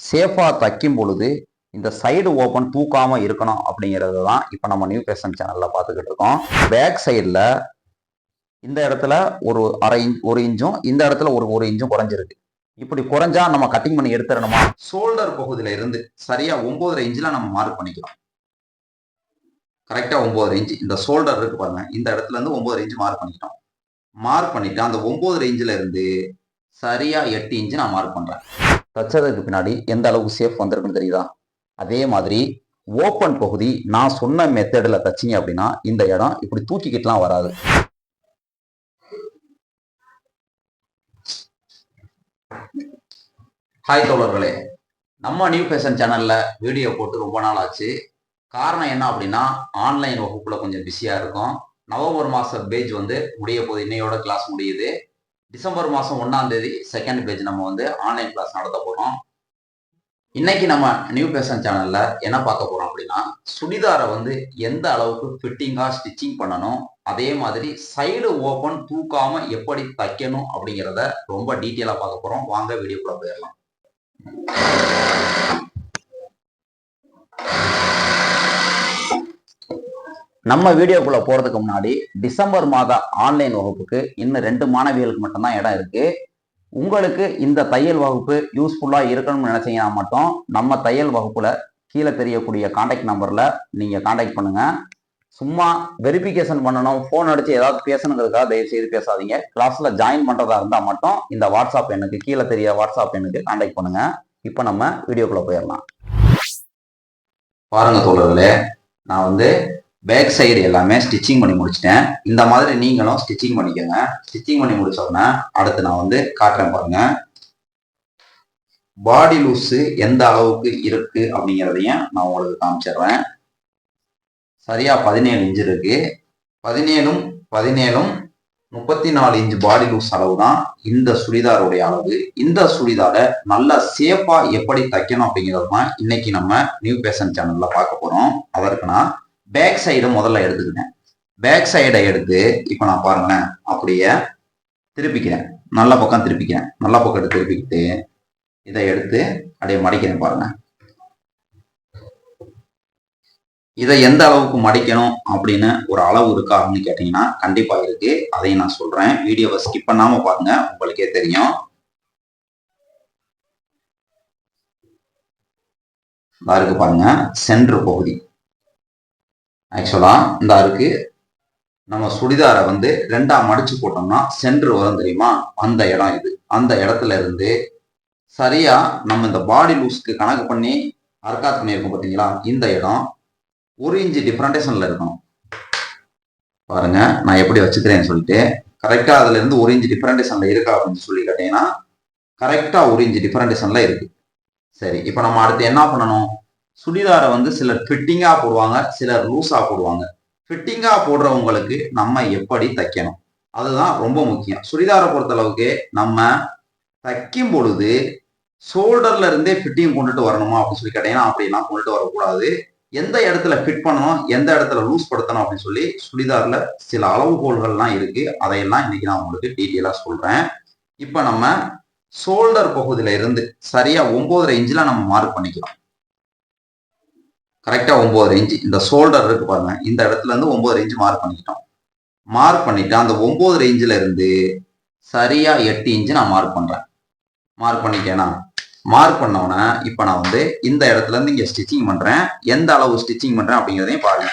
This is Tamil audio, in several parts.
சேஃபாக தைக்கும் பொழுது இந்த சைடு ஓப்பன் தூக்காமல் இருக்கணும் அப்படிங்கிறது தான் இப்போ நம்ம நியூ ஃபேஷன் சேனலில் பார்த்துக்கிட்டு இருக்கோம். பேக் சைடில் இந்த இடத்துல ஒரு அரை இன்ச் ஒரு இன்ச்சும் இந்த இடத்துல ஒரு ஒரு இன்ச்சும் குறைஞ்சிருக்கு. இப்படி குறைஞ்சா நம்ம கட்டிங் பண்ணி எடுத்துடணுமா? ஷோல்டர் பகுதியில இருந்து சரியா ஒன்பதரை இன்ச்சில் நம்ம மார்க் பண்ணிக்கலாம் கரெக்டாக ஒன்பதரை இன்ச் இந்த ஷோல்டர் இருக்கு பாருங்க இந்த இடத்துல இருந்து ஒன்பதரை இன்ச்சு மார்க் பண்ணிக்கிட்டோம். மார்க் பண்ணிட்டு அந்த ஒன்பதரை இன்ச்சில் இருந்து சரியா எட்டு இன்ச்சு நான் மார்க் பண்றேன். தச்சதுக்கு பின்னாடி எந்த அளவுக்கு சேஃப் வந்திருக்குன்னு தெரியுதா? அதே மாதிரி ஓப்பன் பகுதி நான் சொன்ன மெத்தடில் தச்சிங்க அப்படின்னா இந்த இடம் இப்படி தூக்கிக்கிட்டுலாம் வராது. ஹாய் தோழர்களே. நம்ம நியூ ஃபேஷன் சேனலில் வீடியோ போட்டு ரொம்ப நாள் ஆச்சு காரணம் என்ன அப்படின்னா ஆன்லைன் வகுப்பில் கொஞ்சம் பிஸியாக இருக்கும். நவம்பர் மாதம் பேஜ் வந்து முடிய போகுது. இன்னையோட கிளாஸ் முடியுது. டிசம்பர் மாதம் ஒன்றாம் தேதி செகண்ட் பேஜ் நம்ம வந்து ஆன்லைன் கிளாஸ் நடத்த போகிறோம் இன்னைக்கு நம்ம நியூ பேஷன் சேனல்ல என்ன பார்க்க போறோம் அப்படின்னா சுடிதாரை வந்து எந்த அளவுக்கு ஃபிட்டிங்கா ஸ்டிச்சிங் பண்ணணும் அதே மாதிரி சைடு ஓப்பன் தூக்காம எப்படி தைக்கணும் அப்படிங்கிறத ரொம்ப டீட்டெயிலா பார்க்க போறோம். வாங்க வீடியோக்குள்ள போயிடலாம். நம்ம வீடியோக்குள்ள போறதுக்கு முன்னாடி டிசம்பர் மாத ஆன்லைன் வகுப்புக்கு இன்னும் ரெண்டு மாணவிகளுக்கு மட்டும்தான் இடம் இருக்கு. உங்களுக்கு இந்த தையல் வகுப்பு யூஸ்ஃபுல்லா இருக்கணும்னு நினைச்சீங்கன்னா மட்டும் நம்ம தையல் வகுப்புல கீழே தெரியக்கூடிய காண்டாக்ட் நம்பர்ல நீங்க காண்டாக்ட் பண்ணுங்க. சும்மா வெரிஃபிகேஷன் பண்ணணும் ஃபோன் அடிச்சு ஏதாவது பேசணுங்கிறதுக்காக தயவு செய்து பேசாதீங்க கிளாஸ்ல ஜாயின் பண்றதா இருந்தா மட்டும் இந்த வாட்ஸ்அப் எண்ணுக்கு கீழே தெரிய வாட்ஸ்அப் எனக்கு காண்டாக்ட் பண்ணுங்க. இப்போ நம்ம வீடியோக்குள்ள போயிடலாம். பாருங்க தோழர்களே நான் வந்து பேக் சைடு எல்லாமே ஸ்டிச்சிங் பண்ணி முடிச்சிட்டேன். இந்த மாதிரி நீங்களும் ஸ்டிச்சிங் பண்ணிக்கோங்க. ஸ்டிச்சிங் பண்ணி முடிச்சோடனே அடுத்து நான் வந்து காட்டுறேன் பாருங்க. பாடி லூஸு எந்த அளவுக்கு இருக்கு அப்படிங்கிறதையும் நான் உங்களுக்கு காமிச்சிடுறேன். சரியா பதினேழு இன்ச் இருக்கு. பதினேழும் பதினேழும் முப்பத்தி நாலு இன்ச் பாடி லூஸ் அளவு தான் இந்த சுடிதாருடைய அளவு. இந்த சுடிதாரை நல்லா சேஃபா எப்படி தைக்கணும் அப்படிங்கிறது தான் இன்னைக்கு நம்ம நியூ பேஷன் சேனல்ல பார்க்க போறோம். அதற்கு நான் பேக் சைடை முதல்ல எடுத்துக்கிட்டேன். பேக் சைடை எடுத்து இப்போ நான் பாருங்களேன் அப்படியே திருப்பிக்கிறேன். நல்ல பக்கம் திருப்பிக்கிறேன். நல்ல பக்கம் எடுத்து திருப்பிக்கிட்டு இதை எடுத்து அப்படியே மடிக்கிறேன் பாருங்க. இதை எந்த அளவுக்கு மடிக்கணும் அப்படின்னு ஒரு அளவு இருக்கா அப்படின்னு கேட்டீங்கன்னா கண்டிப்பா இருக்கு. அதையும் நான் சொல்றேன். வீடியோவை ஸ்கிப் பண்ணாம பாருங்க உங்களுக்கே தெரியும். இருக்கு பாருங்க சென்ட்ரு பகுதி. ஆக்சுவலாக இந்த இருக்கு நம்ம சுடிதாரை வந்து ரெண்டா மடிச்சு போட்டோம்னா சென்று வரும் தெரியுமா? அந்த இடம் இது. அந்த இடத்துல இருந்து சரியா நம்ம இந்த பாடி லூஸ்க்கு கணக்கு பண்ணி அர்க்காத் பண்ணியிருக்கோம் பார்த்தீங்களா? இந்த இடம் ஒரு இன்ச்சு டிஃப்ரெண்டேஷன்ல இருக்கணும். பாருங்க நான் எப்படி வச்சுக்கிறேன்னு சொல்லிட்டு கரெக்டா அதுல இருந்து ஒரு இன்ச்சு டிஃப்ரெண்டேஷன்ல இருக்கா அப்படின்னு சொல்லி கேட்டீங்கன்னா கரெக்டா ஒரு இன்ச்சு டிஃப்ரெண்டேஷன்ல இருக்கு. சரி இப்போ நம்ம அடுத்து என்ன பண்ணணும்? சுடிதாரை வந்து சிலர் ஃபிட்டிங்காக போடுவாங்க சிலர் லூஸாக போடுவாங்க. ஃபிட்டிங்காக போடுறவங்களுக்கு நம்ம எப்படி தைக்கணும்? அதுதான் ரொம்ப முக்கியம். சுடிதாரை பொறுத்தளவுக்கு நம்ம தைக்கும் பொழுது ஷோல்டர்ல இருந்தே ஃபிட்டிங் கொண்டுட்டு வரணுமா அப்படின்னு சொல்லி கேட்டீங்கன்னா அப்படிலாம் கொண்டுட்டு வரக்கூடாது. எந்த இடத்துல ஃபிட் பண்ணணும் எந்த இடத்துல லூஸ் படுத்தணும் அப்படின்னு சொல்லி சுடிதார்ல சில அளவுகோல்கள்லாம் இருக்கு. அதையெல்லாம் இன்னைக்கு நான் உங்களுக்கு டீட்டெயிலாக சொல்றேன். இப்போ நம்ம ஷோல்டர் பகுதியில இருந்து சரியா ஒன்பதரை இன்ச்சில் நம்ம மார்க் பண்ணிக்கலாம் கரெக்டாக ஒம்பது இன்ச் இந்த ஷோல்டர் இருக்கு பாருங்க. இந்த இடத்துல இருந்து ஒம்பது இன்ச் மார்க் பண்ணிக்கிட்டோம். மார்க் பண்ணிட்டு அந்த ஒம்பது இன்ச்ல இருந்து சரியா எட்டு இன்ச்சு நான் மார்க் பண்ணுறேன் மார்க் பண்ணிட்டேனா? மார்க் பண்ணோன்னே இப்போ நான் வந்து இந்த இடத்துல இருந்து இங்கே ஸ்டிச்சிங் பண்ணுறேன் எந்த அளவு ஸ்டிச்சிங் பண்ணுறேன் அப்படிங்கிறதையும் பாருங்க.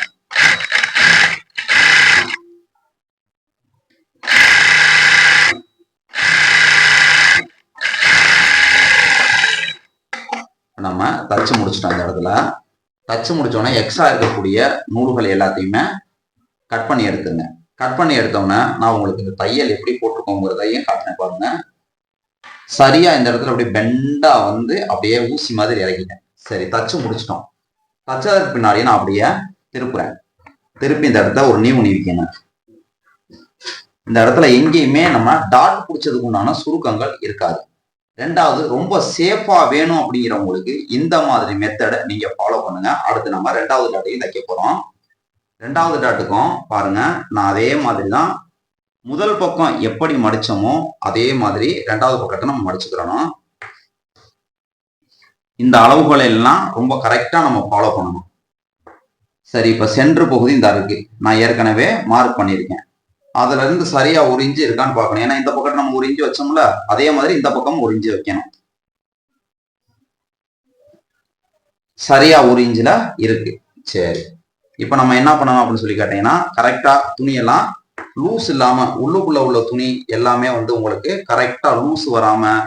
நம்ம தச்சு முடிச்சிட்டோம் இந்த இடத்துல. தச்சு முடிச்சோடனே எக்ஸ்ட்ரா இருக்கக்கூடிய நூல்கள் எல்லாத்தையுமே கட் பண்ணி எடுத்துங்க. கட் பண்ணி எடுத்தோன்னே நான் உங்களுக்கு இந்த தையல் எப்படி போட்டிருக்கோங்கிறதையும் காட்டினேன் பாருங்க. சரியா இந்த இடத்துல அப்படியே பெண்டா வந்து அப்படியே ஊசி மாதிரி இறக்கிட்டேன். சரி தச்சு முடிச்சிட்டோம். தச்சதுக்கு பின்னாடியே நான் அப்படியே திருப்புறேன். திருப்பி இந்த இடத்த ஒரு நீவு நீவிக்கணும் இந்த இடத்துல எங்கேயுமே நம்ம டாட் பிடிச்சதுக்கு உண்டான சுருக்கங்கள் இருக்காது. ரெண்டாவது ரொம்ப சேஃபா வேணும் அப்படிங்கிறவங்களுக்கு இந்த மாதிரி மெத்தடை நீங்க ஃபாலோ பண்ணுங்க. அடுத்து நம்ம ரெண்டாவது டாட்டையும் தைக்க போறோம். ரெண்டாவது டாட்டுக்கும் பாருங்க நான் அதே மாதிரி தான் முதல் பக்கம் எப்படி மடிச்சோமோ அதே மாதிரி ரெண்டாவது பக்கத்தை நம்ம மடிச்சுக்கிறோம் இந்த அளவுகளை எல்லாம் ரொம்ப கரெக்டா நம்ம ஃபாலோ பண்ணணும். சரி இப்ப சென்று பகுதி இந்த இருக்கு. நான் ஏற்கனவே மார்க் பண்ணியிருக்கேன். அதுல இருந்து சரியா ஒரு இருக்கான்னு பார்க்கணும். ஏன்னா இந்த பக்கம் ஒரு இன்ச்சு வச்சோம்ல அதே மாதிரி இந்த பக்கம் ஒரு இன்ச்சு வைக்கணும். சரியா ஒரு இருக்கு. சரி. இப்ப நம்ம என்ன பண்ணணும் அப்படின்னு சொல்லி கேட்டீங்கன்னா கரெக்டா துணியெல்லாம் லூஸ் இல்லாம உள்ளுக்குள்ள உள்ள துணி எல்லாமே வந்து உங்களுக்கு கரெக்டா லூஸ் வராம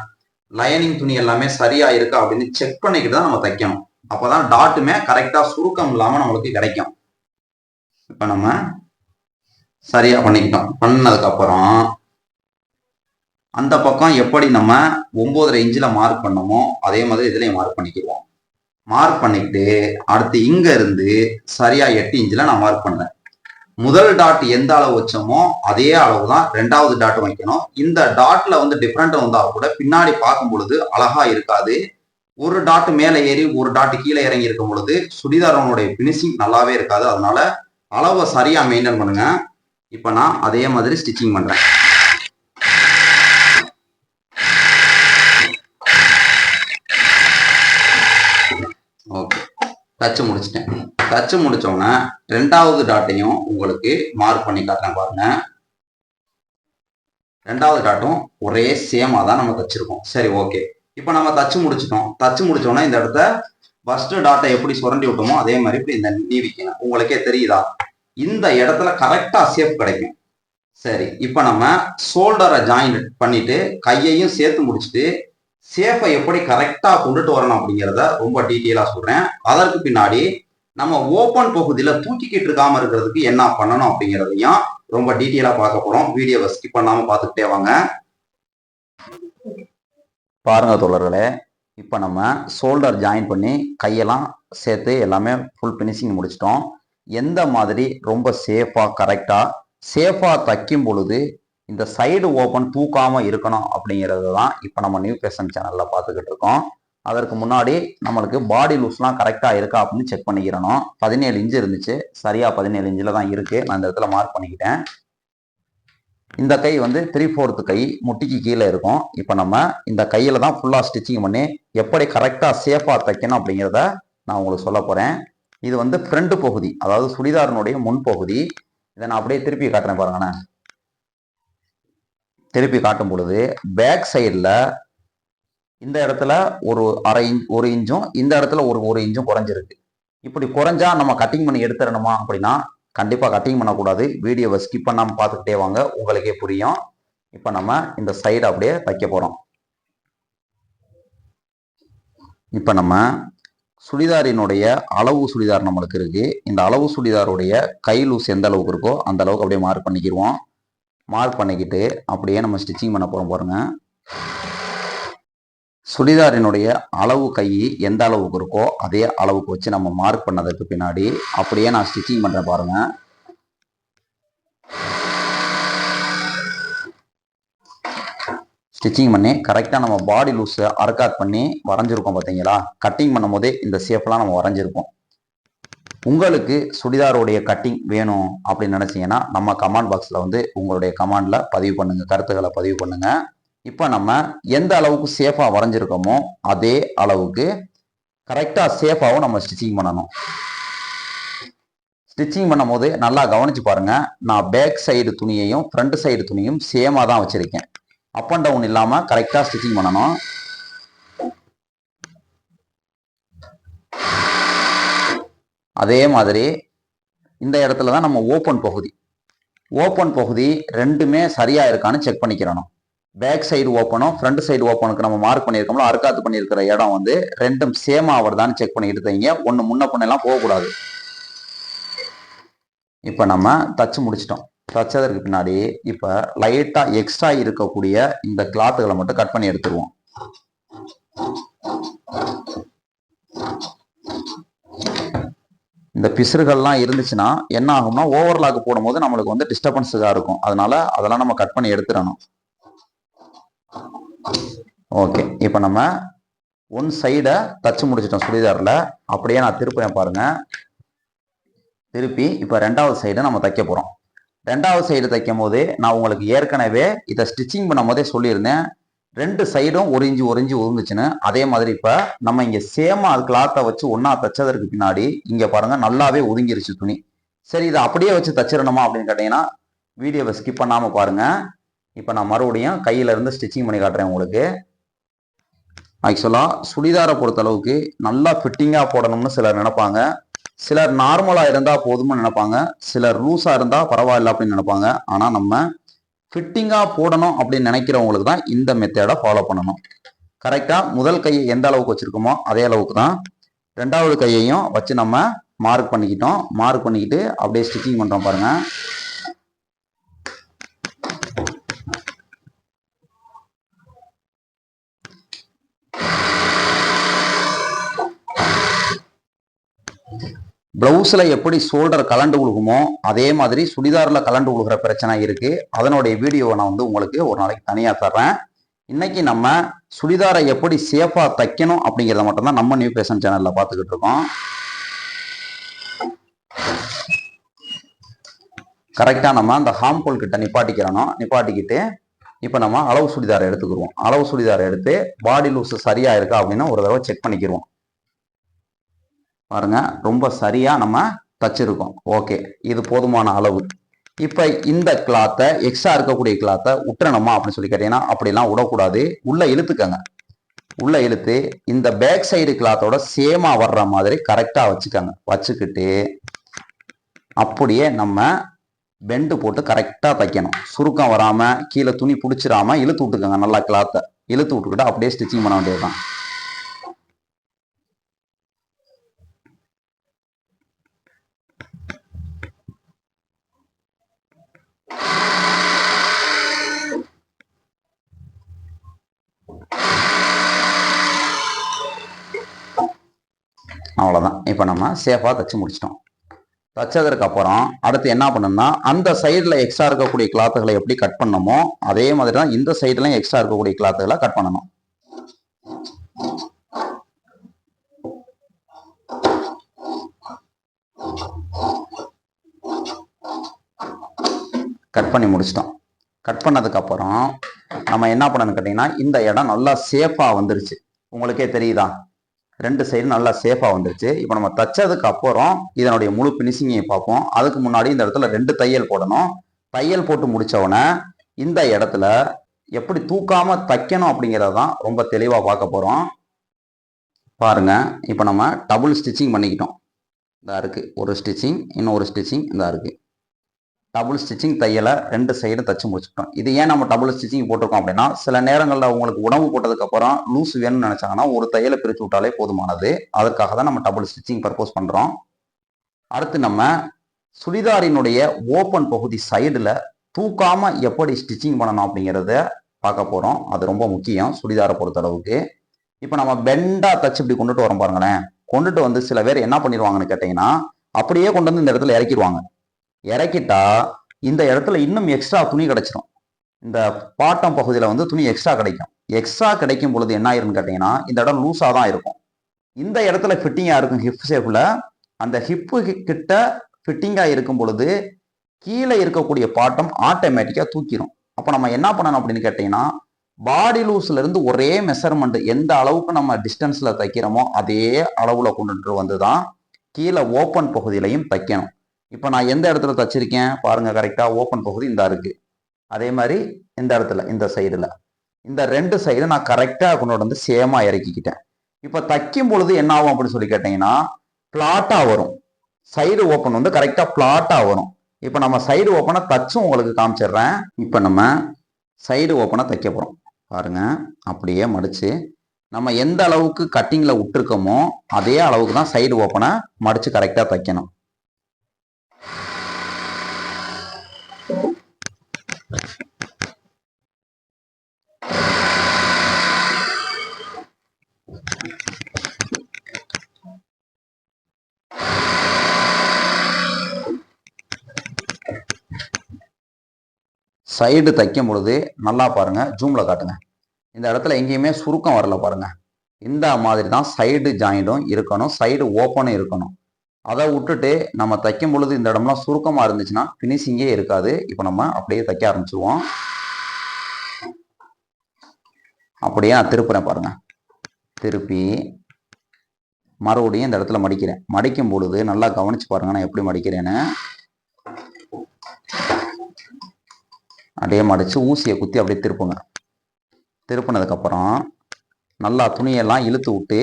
லைனிங் துணி எல்லாமே சரியா இருக்கா அப்படின்னு செக் பண்ணிக்கிட்டு தான் நம்ம தைக்கணும். அப்பதான் டாட்டுமே கரெக்டா சுருக்கம் இல்லாம நம்மளுக்கு கிடைக்கும். இப்ப நம்ம சரியா பண்ணிக்கிட்டோம். பண்ணதுக்கு அப்புறம் அந்த பக்கம் எப்படி நம்ம ஒம்போதரை இன்ச்சில் மார்க் பண்ணோமோ அதே மாதிரி இதுலேயும் மார்க் பண்ணிக்கிடுவோம். மார்க் பண்ணிக்கிட்டு அடுத்து இங்கே இருந்து சரியாக எட்டு இன்ச்சில் நான் மார்க் பண்ணேன் முதல் டாட் எந்த அளவு வச்சோமோ அதே அளவு தான் ரெண்டாவது டாட் வைக்கணும். இந்த டாட்ல வந்து டிஃப்ரெண்ட் வந்தால் கூட பின்னாடி பார்க்கும் பொழுது அழகா இருக்காது. ஒரு டாட் மேலே ஏறி ஒரு டாட் கீழே இறங்கி இருக்கும் பொழுது சுடிதாரனுடைய பினிஷிங் நல்லாவே இருக்காது. அதனால அளவை சரியா மெயின்டைன் பண்ணுங்க. இப்போ நான் அதே மாதிரி ஸ்டிச்சிங் பண்றேன் ஓகே தச்சு முடிச்சிட்டேன். தச்சு முடிச்சோன்னே ரெண்டாவது டாட்டையும் உங்களுக்கு மார்க் பண்ணி காட்டுறேன் பாருங்க. ரெண்டாவது டாட்டும் ஒரே சேமாக தான் நம்ம தச்சிருக்கோம் சரி ஓகே இப்போ நம்ம தச்சு முடிச்சிட்டோம். தச்சு முடிச்சோன்னா இந்த இடத்த ஃபர்ஸ்ட் டாட்டை எப்படி சுரண்டி விட்டோமோ அதே மாதிரி இப்படி இந்த நீவிக்கணும் உங்களுக்கே தெரியுதா? இந்த இடத்துல கரெக்டா சேஃப் கிடைக்கும். சரி இப்போ நம்ம ஷோல்டரை ஜாயின் பண்ணிட்டு கையையும் சேர்த்து முடிச்சுட்டு சேஃபை எப்படி கரெக்டாக கொண்டுட்டு வரணும் அப்படிங்கிறத ரொம்ப டீட்டெயிலாக சொல்கிறேன் அதற்கு பின்னாடி நம்ம ஓப்பன் பகுதியில் தூக்கிக்கிட்டு இருக்காமல் இருக்கிறதுக்கு என்ன பண்ணணும் அப்படிங்கிறதையும் ரொம்ப டீட்டெயிலாக பார்க்க போகிறோம் வீடியோவை ஸ்கிப் பண்ணாமல் பார்த்துக்கிட்டே வாங்க. பாருங்க தோழர்களே இப்போ நம்ம ஷோல்டர் ஜாயின் பண்ணி கையெல்லாம் சேர்த்து எல்லாமே ஃபுல் ஃபினிஷிங் முடிச்சிட்டோம். எந்த மாதிரி ரொம்ப சேஃபாக கரெக்டாக சேஃபாக தைக்கும் பொழுது இந்த சைடு ஓப்பன் தூக்காமல் இருக்கணும் அப்படிங்கிறது தான் இப்போ நம்ம நியூ பேஷன் சேனலில் பார்த்துக்கிட்டு இருக்கோம். அதற்கு முன்னாடி நம்மளுக்கு பாடி லூஸ்லாம் கரெக்டாக இருக்கா அப்படின்னு செக் பண்ணிக்கிறணும். பதினேழு இன்ச்சு இருந்துச்சு. சரியாக பதினேழு இன்ச்சில் தான் இருக்குது நான் இந்த இடத்துல மார்க் பண்ணிக்கிட்டேன். இந்த கை வந்து த்ரீ ஃபோர்த்து கை முட்டிக்கு கீழே இருக்கும். இப்போ நம்ம இந்த கையில் தான் ஃபுல்லாக ஸ்டிச்சிங் பண்ணி எப்படி கரெக்டாக சேஃபாக தைக்கணும் அப்படிங்கிறத நான் உங்களுக்கு சொல்ல போகிறேன் இது வந்து ஃப்ரண்ட் பகுதி அதாவது சுடிதாரனுடைய முன்பகுதி இதை நான் அப்படியே திருப்பி காட்டுறேன் பாருங்கண்ணே திருப்பி காட்டும் பொழுது பேக் சைடில் இந்த இடத்துல ஒரு அரை இன்ச் ஒரு இன்ச்சும் இந்த இடத்துல ஒரு ஒரு இன்ச்சும் குறைஞ்சிருக்கு. இப்படி குறைஞ்சா நம்ம கட்டிங் பண்ணி எடுத்துடணுமா அப்படின்னா கண்டிப்பாக கட்டிங் பண்ணக்கூடாது. வீடியோவை ஸ்கிப் பண்ணாமல் பார்த்துக்கிட்டே வாங்க. உங்களுக்கே புரியும். இப்போ நம்ம இந்த சைடு அப்படியே தைக்க போகிறோம் இப்போ நம்ம சுடிதாரினுடைய அளவு சுடிதார் நம்மளுக்கு இருக்குது இந்த அளவு சுடிதாருடைய கை லூஸ் எந்த அளவுக்கு இருக்கோ அந்த அளவுக்கு அப்படியே மார்க் பண்ணிக்கிடுவோம் மார்க் பண்ணிக்கிட்டு அப்படியே நம்ம ஸ்டிச்சிங் பண்ண போகிறோம் பாருங்கள் சுடிதாரினுடைய அளவு கை எந்த அளவுக்கு இருக்கோ அதே அளவுக்கு வச்சு நம்ம மார்க் பண்ணதுக்கு பின்னாடி அப்படியே நான் ஸ்டிச்சிங் பண்ணுறேன் பாருங்கள் ஸ்டிச்சிங் பண்ணி கரெக்டாக நம்ம பாடி லூஸை அர்க்காட் பண்ணி வரைஞ்சிருக்கோம் பார்த்தீங்களா கட்டிங் பண்ணும்போதே இந்த ஷேப்லாம் நம்ம வரைஞ்சிருக்கோம் உங்களுக்கு சுடிதாருடைய கட்டிங் வேணும் அப்படின்னு நினச்சிங்கன்னா நம்ம கமெண்ட் பாக்ஸில் வந்து உங்களுடைய கமெண்டில் பதிவு பண்ணுங்கள் கருத்துக்களை பதிவு பண்ணுங்கள் இப்போ நம்ம எந்த அளவுக்கு சேஃபாக வரைஞ்சிருக்கோமோ அதே அளவுக்கு கரெக்டாக சேஃபாகவும் நம்ம ஸ்டிச்சிங் பண்ணணும். ஸ்டிச்சிங் பண்ணும்போது நல்லா கவனிச்சு பாருங்கள் நான் பேக் சைடு துணியையும் ஃப்ரண்ட் சைடு துணியும் சேமாக தான் வச்சுருக்கேன். அப் அண்ட் டவுன் இல்லாமல் கரெக்டாக ஸ்டிச்சிங் பண்ணணும். அதே மாதிரி இந்த இடத்துல தான் நம்ம ஓப்பன் பகுதி. ஓப்பன் பகுதி ரெண்டுமே சரியா இருக்கான்னு செக் பண்ணிக்கிறணும். பேக் சைடு ஓப்பனும் ஃப்ரண்ட் சைடு ஓப்பனுக்கு நம்ம மார்க் பண்ணியிருக்கோம்ல அறுக்காத்து பண்ணியிருக்கிற இடம் வந்து ரெண்டும் சேம் ஆகிறதான்னு செக் பண்ணிக்கிட்டு இருக்கீங்க. ஒன்று முன்ன பண்ணலாம் போகக்கூடாது. இப்போ நம்ம தச்சு முடிச்சிட்டோம். தச்சதற்கு பின்னாடி இப்போ லைட்டாக எக்ஸ்ட்ரா இருக்கக்கூடிய இந்த கிளாத்துகளை மட்டும் கட் பண்ணி எடுத்துருவோம். இந்த பிசுறுகள்லாம் இருந்துச்சுன்னா என்ன ஆகும்னா ஓவர்லாக் போடும்போது நம்மளுக்கு வந்து டிஸ்டர்பன்ஸுக்காக இருக்கும். அதனால அதெல்லாம் நம்ம கட் பண்ணி எடுத்துடணும். ஓகே இப்போ நம்ம ஒன் சைடை தச்சு முடிச்சிட்டோம் சுடிதாரில். அப்படியே நான் திருப்பேன் பாருங்க. திருப்பி இப்போ ரெண்டாவது சைடை நம்ம தைக்க போகிறோம் ரெண்டாவது சைடு தைக்கும் போது நான் உங்களுக்கு ஏற்கனவே இதை ஸ்டிச்சிங் பண்ணும் போதே சொல்லியிருந்தேன். ரெண்டு சைடும் ஒரு இன்ச்சு ஒரு ஒதுங்குச்சுன்னு அதே மாதிரி இப்போ நம்ம இங்கே சேமா கிளாத்தை வச்சு ஒன்றா தைச்சதற்கு பின்னாடி இங்கே பாருங்கள் நல்லாவே ஒதுங்கிருச்சு துணி. சரி இதை அப்படியே வச்சு தச்சிடணுமா அப்படின்னு கேட்டிங்கன்னா வீடியோவை ஸ்கிப் பண்ணாமல் பாருங்க. இப்போ நான் மறுபடியும் கையில இருந்து ஸ்டிச்சிங் பண்ணி காட்டுறேன் உங்களுக்கு. ஆக்சுவலாக சுடிதாரை பொறுத்த அளவுக்கு நல்லா ஃபிட்டிங்காக போடணும்னு சிலர் நினைப்பாங்க. சிலர் நார்மலாக இருந்தால் போதும்னு நினைப்பாங்க. சிலர் லூஸாக இருந்தால் பரவாயில்ல அப்படின்னு நினைப்பாங்க. ஆனால் நம்ம ஃபிட்டிங்காக போடணும் அப்படின்னு நினைக்கிறவங்களுக்கு தான் இந்த மெத்தேடை ஃபாலோ பண்ணணும். கரெக்டாக முதல் கையை எந்த அளவுக்கு வச்சுருக்கோமோ அதே அளவுக்கு தான் ரெண்டாவது கையையும் வச்சு நம்ம மார்க் பண்ணிக்கிட்டோம். மார்க் பண்ணிக்கிட்டு அப்படியே ஸ்டிச்சிங் பண்ணுறோம் பாருங்கள் ப்ளவுஸில் எப்படி ஷோல்டர் கலண்டு விழுகுமோ அதே மாதிரி சுடிதாரில் கலண்டு விழுகிற பிரச்சனை இருக்குது அதனுடைய வீடியோவை நான் வந்து உங்களுக்கு ஒரு நாளைக்கு தனியாக தர்றேன். இன்னைக்கு நம்ம சுடிதாரை எப்படி சேஃபாக தைக்கணும் அப்படிங்கிறத மட்டும்தான் நம்ம நியூ பேஷன் சேனலில் பார்த்துக்கிட்டு இருக்கோம். கரெக்டாக நம்ம அந்த ஹாம்கோல் கிட்ட நிப்பாட்டிக்கிறணும். நிப்பாட்டிக்கிட்டு இப்போ நம்ம அளவு சுடிதாரை எடுத்துக்கிடுவோம். அளவு சுடிதாரை எடுத்து பாடி லூஸ் சரியாக இருக்கா அப்படின்னு ஒரு தடவை செக் பண்ணிக்கிடுவோம். பாருங்க ரொம்ப சரியா நம்ம தச்சிருக்கோம். ஓகே இது போதுமான அளவு. இப்போ இந்த கிளாத்தை எக்ஸ்ட்ரா இருக்கக்கூடிய கிளாத்தை உற்றணுமா அப்படின்னு சொல்லி கேட்டீங்கன்னா அப்படிலாம் விடக்கூடாது. உள்ள இழுத்துக்கங்க. உள்ள இழுத்து இந்த பேக் சைடு கிளாத்தோட சேமா வர்ற மாதிரி கரெக்டா வச்சுக்கோங்க. வச்சுக்கிட்டு அப்படியே நம்ம பெண்டு போட்டு கரெக்டா தைக்கணும். சுருக்கம் வராம கீழே துணி பிடிச்சிடாம இழுத்து விட்டுக்கோங்க நல்லா கிளாத்தை இழுத்து விட்டுக்கிட்டு அப்படியே ஸ்டிச்சிங் பண்ண வேண்டியதுதான். அவ்வளோதான் இப்போ நம்ம சேஃபாக தைச்சி முடிச்சிட்டோம். தச்சதற்கு அப்புறம் அடுத்து என்ன பண்ணணும்னா அந்த சைடில் எக்ஸ்ட்ரா இருக்கக்கூடிய கிளாத்துகளை எப்படி கட் பண்ணணுமோ அதே மாதிரி தான் இந்த சைட்லையும் எக்ஸ்ட்ரா இருக்கக்கூடிய கிளாத்துகளை கட் பண்ணணும். கட் பண்ணி முடிச்சிட்டோம். கட் பண்ணதுக்கப்புறம் நம்ம என்ன பண்ணணும்னு கேட்டிங்கன்னா இந்த இடம் நல்லா சேஃபாக வந்துருச்சு. உங்களுக்கே தெரியுதா? ரெண்டு சைடும் நல்லா சேஃபாக வந்துருச்சு. இப்போ நம்ம தச்சதுக்கு அப்புறம் இதனுடைய முழு ஃபினிஷிங்கை பார்ப்போம். அதுக்கு முன்னாடி இந்த இடத்துல ரெண்டு தையல் போடணும். தையல் போட்டு முடித்தவொடனே இந்த இடத்துல எப்படி தூக்காமல் தைக்கணும் அப்படிங்கிறத தான் ரொம்ப தெளிவாக பார்க்க போகிறோம் பாருங்க இப்போ நம்ம டபுள் ஸ்டிச்சிங் பண்ணிக்கிட்டோம். இதாக இருக்குது ஒரு ஸ்டிச்சிங் இன்னும் ஒரு ஸ்டிச்சிங் இதாக இருக்குது டபுள் ஸ்டிச்சிங் தையலை ரெண்டு சைடும் தச்சு முடிச்சுட்டோம் இது ஏன் நம்ம டபுள் ஸ்டிச்சிங் போட்டிருக்கோம் அப்படின்னா சில நேரங்களில் உங்களுக்கு உணவு போட்டதுக்கப்புறம் லூஸ் வேணும்னு நினச்சாங்கன்னா ஒரு தையலை பிரித்து விட்டாலே போதுமானது. அதற்காக தான் நம்ம டபுள் ஸ்டிச்சிங் பர்போஸ் பண்ணுறோம் அடுத்து நம்ம சுடிதாரினுடைய ஓப்பன் பகுதி சைடில் தூக்காமல் எப்படி ஸ்டிச்சிங் பண்ணணும் அப்படிங்கிறத பார்க்க போகிறோம் அது ரொம்ப முக்கியம் சுடிதாரை பொறுத்தளவுக்கு. இப்போ நம்ம பெண்டாக தச்சு இப்படி கொண்டுட்டு வரோம் பாருங்களேன். கொண்டுட்டு வந்து சில பேர் என்ன பண்ணிடுவாங்கன்னு கேட்டிங்கன்னா அப்படியே கொண்டு வந்து இந்த இடத்துல இறக்கிடுவாங்க. இறக்கிட்டா இந்த இடத்துல இன்னும் எக்ஸ்ட்ரா துணி கிடைச்சிடும் இந்த பாட்டம் பகுதியில் வந்து துணி எக்ஸ்ட்ரா கிடைக்கும். எக்ஸ்ட்ரா கிடைக்கும் பொழுது என்ன ஆயிருன்னு கேட்டிங்கன்னா இந்த இடம் லூஸாக தான் இருக்கும். இந்த இடத்துல ஃபிட்டிங்காக இருக்கும் ஹிப் ஷேப்பில் அந்த ஹிப்பு கிட்ட ஃபிட்டிங்காக இருக்கும் பொழுது கீழே இருக்கக்கூடிய பாட்டம் ஆட்டோமேட்டிக்காக தூக்கிடும் அப்போ நம்ம என்ன பண்ணணும் அப்படின்னு கேட்டிங்கன்னா பாடி லூஸ்லேருந்து ஒரே மெஷர்மெண்ட் எந்த அளவுக்கு நம்ம டிஸ்டன்ஸில் தைக்கிறோமோ அதே அளவில் கொண்டுட்டு வந்து தான் கீழே ஓப்பன் பகுதியிலையும் தைக்கணும். இப்போ நான் எந்த இடத்துல தச்சிருக்கேன்? பாருங்கள் கரெக்டாக ஓப்பன் பகுதி இந்த இருக்கு. அதே மாதிரி இந்த இடத்துல இந்த சைடில் இந்த ரெண்டு சைடு நான் கரெக்டாக கொண்டு வந்து சேமாக இறக்கிக்கிட்டேன். இப்போ தைக்கும் பொழுது என்ன ஆகும் அப்படின்னு சொல்லி கேட்டீங்கன்னா பிளாட்டாக வரும். சைடு ஓப்பன் வந்து கரெக்டாக பிளாட்டாக வரும். இப்போ நம்ம சைடு ஓப்பனை தச்சும் உங்களுக்கு காமிச்சிடுறேன். இப்போ நம்ம சைடு ஓப்பனை தைக்க போகிறோம் பாருங்க அப்படியே மடித்து நம்ம எந்த அளவுக்கு கட்டிங்கில் விட்டுருக்கோமோ அதே அளவுக்கு தான் சைடு ஓப்பனை மடித்து கரெக்டாக தைக்கணும். சைடு தைக்கும் பொழுது நல்லா பாருங்க ஜூம்ல காட்டுங்க. இந்த இடத்துல எங்கேயுமே சுருக்கம் வரல பாருங்க. இந்த மாதிரி தான் சைடு ஜாயிண்டும் இருக்கணும் சைடு ஓப்பனும் இருக்கணும். அதை விட்டுட்டு நம்ம தைக்கும் பொழுது இந்த இடம்லாம் சுருக்கமாக இருந்துச்சுன்னா ஃபினிஷிங்கே இருக்காது. இப்போ நம்ம அப்படியே தைக்க ஆரம்பிச்சிருவோம். அப்படியே நான் திருப்புறேன் பாருங்க. திருப்பி மறுபடியும் இந்த இடத்துல மடிக்கிறேன். மடிக்கும் பொழுது நல்லா கவனிச்சு பாருங்க நான் எப்படி மடிக்கிறேன்னு. அப்படியே மடித்து ஊசியை குத்தி அப்படியே திருப்புங்க. திருப்பினதுக்கப்புறம் நல்லா துணியெல்லாம் இழுத்து விட்டு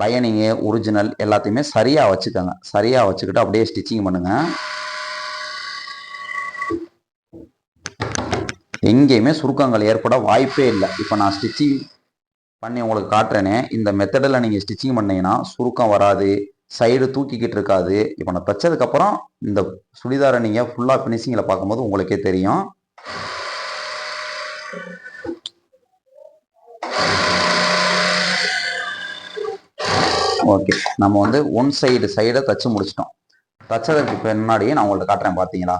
லைனிங்கு ஒரிஜினல் எல்லாத்தையுமே சரியாக வச்சுக்கோங்க. சரியாக வச்சுக்கிட்டு அப்படியே ஸ்டிச்சிங் பண்ணுங்க. எங்கேயுமே சுருக்கங்கள் ஏற்பட வாய்ப்பே இல்லை. இப்போ நான் ஸ்டிச்சிங் பண்ணி உங்களுக்கு காட்டுறேனே. இந்த மெத்தடில் நீங்கள் ஸ்டிச்சிங் பண்ணீங்கன்னா சுருக்கம் வராது சைடு தூக்கிக்கிட்டு இருக்காது. இப்போ நான் தைச்சதுக்கப்புறம் இந்த சுடிதாரை நீங்கள் ஃபுல்லாக ஃபினிஷிங்கில் பார்க்கும்போது உங்களுக்கே தெரியும். ஓகே நம்ம வந்து ஒன் சைடு சைடை தச்சு முடிச்சிட்டோம். தச்சதற்கு பின்னாடியே நான் உங்கள்ட்ட காட்டுறேன் பார்த்தீங்களா?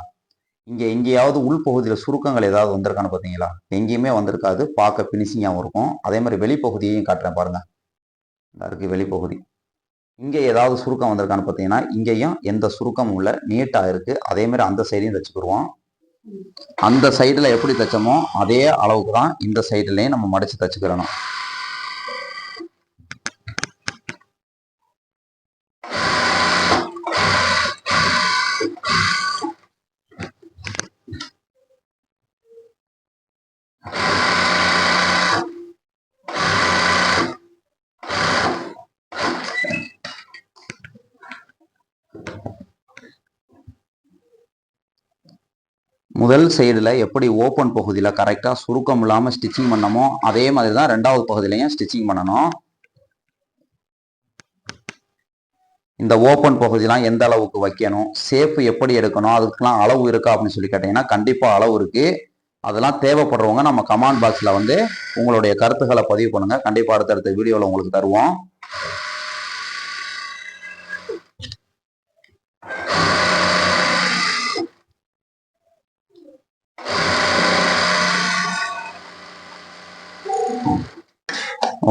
இங்கே எங்கேயாவது உள்பகுதியில் சுருக்கங்கள் ஏதாவது வந்திருக்கான்னு பார்த்தீங்களா? எங்கேயுமே வந்திருக்காது. பார்க்க ஃபினிஷிங்காகவும் இருக்கும். அதே மாதிரி வெளிப்பகுதியையும் காட்டுறேன் பாருங்கள் இந்த இருக்கு வெளிப்பகுதி. இங்கே ஏதாவது சுருக்கம் வந்திருக்கான்னு பார்த்தீங்கன்னா இங்கேயும் எந்த சுருக்கமும் இல்லை. நீட்டாக இருக்குது அதே மாதிரி அந்த சைடையும் தச்சுக்கிடுவோம் அந்த சைடில் எப்படி தைச்சோமோ அதே அளவுக்கு தான் இந்த சைடுலேயும் நம்ம மடித்து தச்சுக்கிறணும் முதல் சைடில் எப்படி ஓப்பன் பகுதியில் கரெக்டாக சுருக்கம் இல்லாமல் ஸ்டிச்சிங் பண்ணமோ அதே மாதிரி தான் ரெண்டாவது பகுதியிலையும் ஸ்டிச்சிங் பண்ணணும். இந்த ஓப்பன் பகுதியெலாம் எந்த அளவுக்கு வைக்கணும்? சேஃப் எப்படி எடுக்கணும்? அதுக்கெலாம் அளவு இருக்கா அப்படின்னு சொல்லி கேட்டிங்கன்னா கண்டிப்பாக அளவு இருக்குது அதெல்லாம் தேவைப்படுறவங்க நம்ம கமெண்ட் பாக்ஸில் வந்து உங்களுடைய கருத்துக்களை பதிவு பண்ணுங்கள் கண்டிப்பாக அடுத்தடுத்த வீடியோவில் உங்களுக்கு தருவோம்.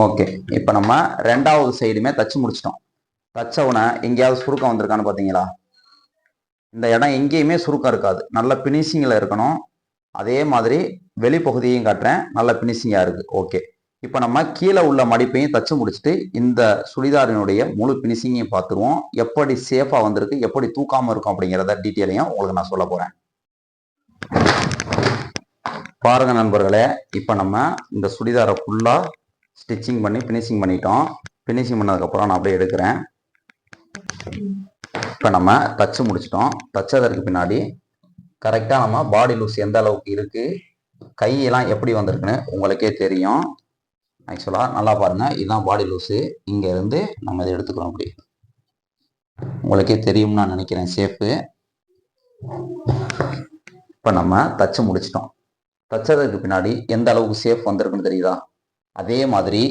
ஓகே இப்போ நம்ம ரெண்டாவது சைடுமே தச்சு முடிச்சிட்டோம். தச்சவுடனே எங்கேயாவது சுருக்கம் வந்திருக்கான்னு பார்த்தீங்களா இந்த இடம் எங்கேயுமே சுருக்கம் இருக்காது. நல்ல பினிஷிங்கில் இருக்கணும். அதே மாதிரி வெளிப்பகுதியையும் காட்டுறேன். நல்ல பினிஷிங்காக இருக்குது ஓகே இப்போ நம்ம கீழே உள்ள மடிப்பையும் தச்சு முடிச்சுட்டு இந்த சுடிதாரினுடைய முழு பினிஷிங்கையும் பார்த்துருவோம். எப்படி சேஃபாக வந்திருக்கு எப்படி தூக்காமல் இருக்கும் அப்படிங்கிறத டீட்டெயிலையும் உங்களுக்கு நான் சொல்ல போகிறேன் பாருங்க நண்பர்களே இப்போ நம்ம இந்த சுடிதாரை ஃபுல்லாக ஸ்டிச்சிங் பண்ணி ஃபினிஷிங் பண்ணிட்டோம். ஃபினிஷிங் பண்ணதுக்கப்புறம் நான் அப்படியே எடுக்கிறேன். இப்போ நம்ம தச்சு முடிச்சிட்டோம். தச்சதற்கு பின்னாடி கரெக்டாக நம்ம பாடி லூஸ் எந்த அளவுக்கு இருக்குது கையெல்லாம் எப்படி வந்திருக்குன்னு உங்களுக்கே தெரியும். ஆக்சுவலாக நல்லா பாருங்கள் இதுதான் பாடி லூஸு இங்கேருந்து நம்ம இதை எடுத்துக்கிறோம் அப்படி. உங்களுக்கே தெரியும்னு நான் நினைக்கிறேன். ஷேப்பு இப்போ நம்ம தச்சு முடிச்சிட்டோம். தச்சதற்கு பின்னாடி எந்த அளவுக்கு சேஃப் வந்திருக்குன்னு தெரியுதா? அதே மாதிரி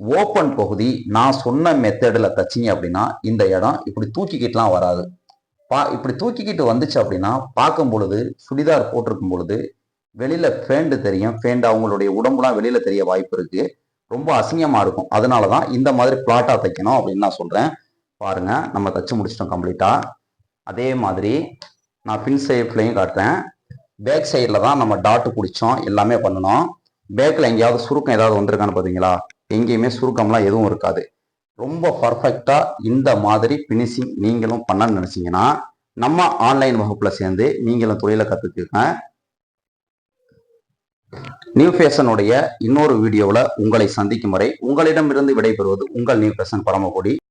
ஓப்பன் பகுதி நான் சொன்ன மெத்தடில் தச்சிங்க அப்படின்னா இந்த இடம் இப்படி தூக்கிக்கிட்டுலாம் வராது. பா இப்படி தூக்கிக்கிட்டு வந்துச்சு அப்படின்னா பார்க்கும் பொழுது சுடிதார் போட்டிருக்கும் பொழுது வெளியில் ஃபேண்டு தெரியும். ஃபேண்டு அவங்களுடைய உடம்புலாம் வெளியில் தெரிய வாய்ப்பு இருக்குது ரொம்ப அசிங்கமாக இருக்கும். அதனால தான் இந்த மாதிரி பிளாட்டாக தைக்கணும் அப்படின்னு நான் சொல்கிறேன் பாருங்க நம்ம தச்சு முடிச்சிட்டோம் கம்ப்ளீட்டாக அதே மாதிரி நான் பின் சைட்லையும் காட்டுறேன். பேக் சைடில் தான் நம்ம டாட்டு பிடிச்சோம் எல்லாமே பண்ணணும். பேக்கில் எங்கேயாவது சுருக்கம் ஏதாவது வந்திருக்கான்னு பார்த்தீங்களா எங்கேயுமே சுருக்கம்லாம் எதுவும் இருக்காது. ரொம்ப பர்ஃபெக்டாக இந்த மாதிரி ஃபினிஷிங் நீங்களும் பண்ணணும்னு நினச்சிங்கன்னா நம்ம ஆன்லைன் வகுப்பில் சேர்ந்து நீங்களும் தொழிலை கற்றுக்குங்க நியூ ஃபேஷனுடைய இன்னொரு வீடியோவில் உங்களை சந்திக்கும் வரை உங்களிடமிருந்து விடைபெறுவது உங்கள் நியூ ஃபேஷன் பரமக்குடி.